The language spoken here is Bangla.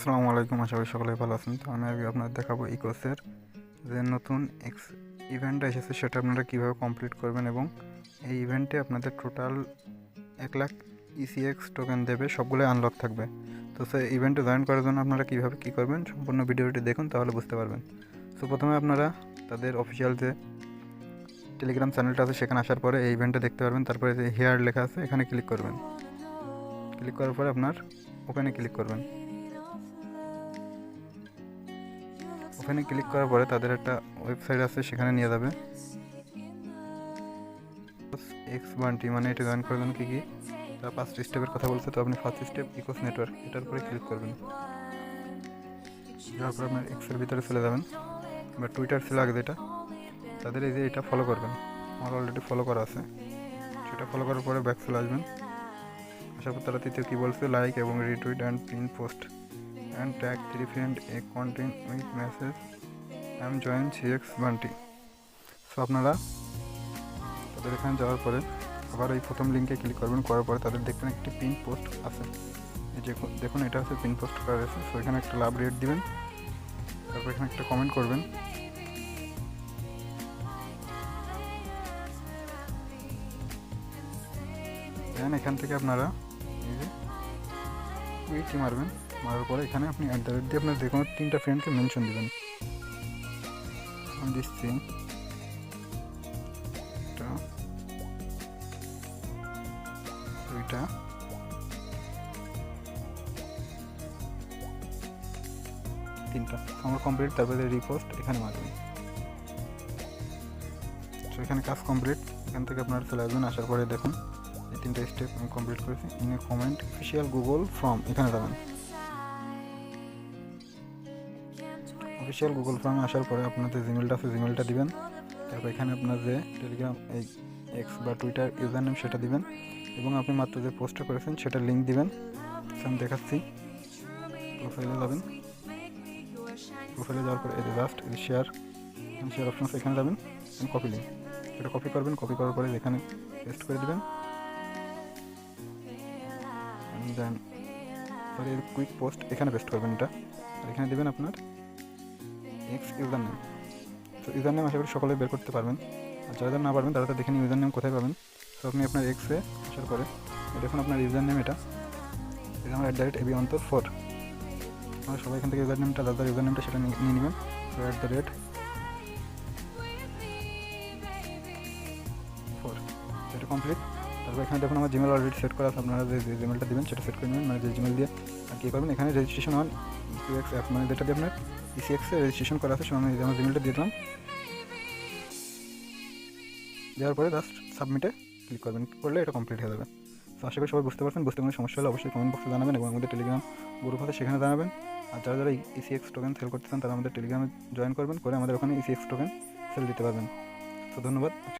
আসসালামু আলাইকুম, আশা করি সকলে ভালো আছেন। তো আমি আগে আপনাদের দেখাবো ইকোসের যে নতুন এক্স ইভেন্ট এসেছে, সেটা আপনারা কীভাবে কমপ্লিট করবেন এবং এই ইভেন্টে আপনাদের টোটাল এক লাখ ইসিএক্স টোকেন দেবে সবগুলো আনলক থাকবে। তো সে ইভেন্টে জয়েন করার জন্য আপনারা কীভাবে কী করবেন, সম্পূর্ণ ভিডিওটি দেখুন, তাহলে বুঝতে পারবেন। তো প্রথমে আপনারা তাদের অফিসিয়াল যে টেলিগ্রাম চ্যানেলটা আছে, সেখানে আসার পরে এই ইভেন্টটা দেখতে পারবেন। তারপরে যে হেয়ার লেখা আছে, এখানে ক্লিক করবেন। ক্লিক করার পরে আপনার ওখানে ক্লিক করবেন। ওখানে ক্লিক করার পরে তাদের একটা ওয়েবসাইট আছে, সেখানে নিয়ে যাবে। এক্স ওয়ানটি মানে এটা জয়েন করবেন কী কী? তারা পাঁচটি স্টেপের কথা বলছে, তো আপনি ফার্স্ট স্টেপ ইকোস নেটওয়ার্ক এটার উপরে ক্লিক করবেন। যাওয়ার পর আপনার এক্সের ভিতরে চলে যাবেন, বা টুইটার ছিল আগে যেটা। তাদের এই যে এটা ফলো করবেন, আমার অলরেডি ফলো করা আছে। সেটা ফলো করার পরে ব্যাক চলে আসবেন। আসার পর তারা তৃতীয় কী বলছে লাইক এবং retweet and pin post and tag three friend a content with message. I'm join CX bounty so আপনারা তাদের এখানে যাওয়ার পরে আবার এই প্রথম লিঙ্কে ক্লিক করবেন, করার পরে তাদের দেখবেন একটি পিন পোস্ট আছে। যে দেখুন এটা হচ্ছে পিন পোস্ট করা আছে। সো এখানে একটা লাভ রেট দিবেন, তারপর এখানে একটা কমেন্ট করবেন। এখান থেকে আপনারা টুইটটি মারবেন? মারার পরে এখানে আপনি অ্যাট দ্য রেট দিয়ে আপনার যে কোনো তিনটা ফ্রেন্ডকে মেনশন দেবেন। আমি দিচ্ছি দুইটা। তিনটা। আমার কমপ্লিট তারপরে রিপোস্ট এখানে মারবেন তো এখানে কাজ কমপ্লিট এখান থেকে আপনারা চলে আসবেন, আসার পরে দেখুন। এই তিনটা স্টেপ আমি কমপ্লিট করেছি in comment official Google form এখানে যাবেন। অফিসিয়াল গুগল ফর্মে আসার পরে আপনাদের জিমেলটা আছে জিমেলটা দিবেন। তারপর এখানে আপনার যে টেলিগ্রাম এই এক্স বা টুইটার ইউজার নেম সেটা দিবেন। এবং আপনি মাত্র যে পোস্টটা করেছেন, সেটা লিঙ্ক দিবেন। আমি দেখাচ্ছি। প্রোফাইলে যাবেন। প্রোফাইলে যাওয়ার পরে এই যে এই শেয়ার শেয়ার অপশন এখানে যাবেন। কপি লিঙ্ক এটা কপি করবেন কপি করার পরে এখানে পেস্ট করে দেবেন। দেন। সরি কুইক পোস্ট এখানে পেস্ট করবেন এটা। আর এখানে দেবেন আপনার এক্স ইউজার নেম তো ইউজার নেম আশা করি সকলে বের করতে পারবেন। আর যারা যারা না পারবেন, তারা তো দেখে নিন ইউজার নেম কোথায় পাবেন। তো আপনি আপনার এক্সে আসার পরে দেখুন আপনার ইউজার নেম এটা। এটা আমার at the rate AB Antar four আমরা সবাই এখান থেকে ইউজার নেমটা যার ইউজার নেমটা সেটা নিয়ে নেবেন। তো অ্যাট দ্য রেট ফোর এটা কমপ্লিট তারপর এখানে দেখুন আমার জিমেল অলরেডি সেট করা আপনারা যে জিমেলটা দেবেন সেটা সেট করে নেবেন মানে যে জিমেল দিয়ে আর কী করবেন। এখানে রেজিস্ট্রেশন অন ইউএক্স অ্যাপ মানে যেটা দিয়ে আপনার ইসিএক্সে রেজিস্ট্রেশন করা আছে আমি আমার জিমেলটা দিয়ে দিলাম। দেওয়ার পরে জাস্ট সাবমিটে ক্লিক করবেন, করলে এটা কমপ্লিট হয়ে যাবে। তো আশা করি সবাই বুঝতে পারছেন, বুঝতে কোনো সমস্যা হলে অবশ্যই কমেন্ট বক্সে জানাবেন এবং আমাদের টেলিগ্রাম গ্রুপ আছে, সেখানে জানাবেন। আর যারা যারা ইসিএক্স টোকেন সেল করতে চান, তারা আমাদের টেলিগ্রামে জয়েন করবেন, করে আমাদের ওখানে ইসিএক্স টোকেন সেল দিতে পারবেন। তো ধন্যবাদ।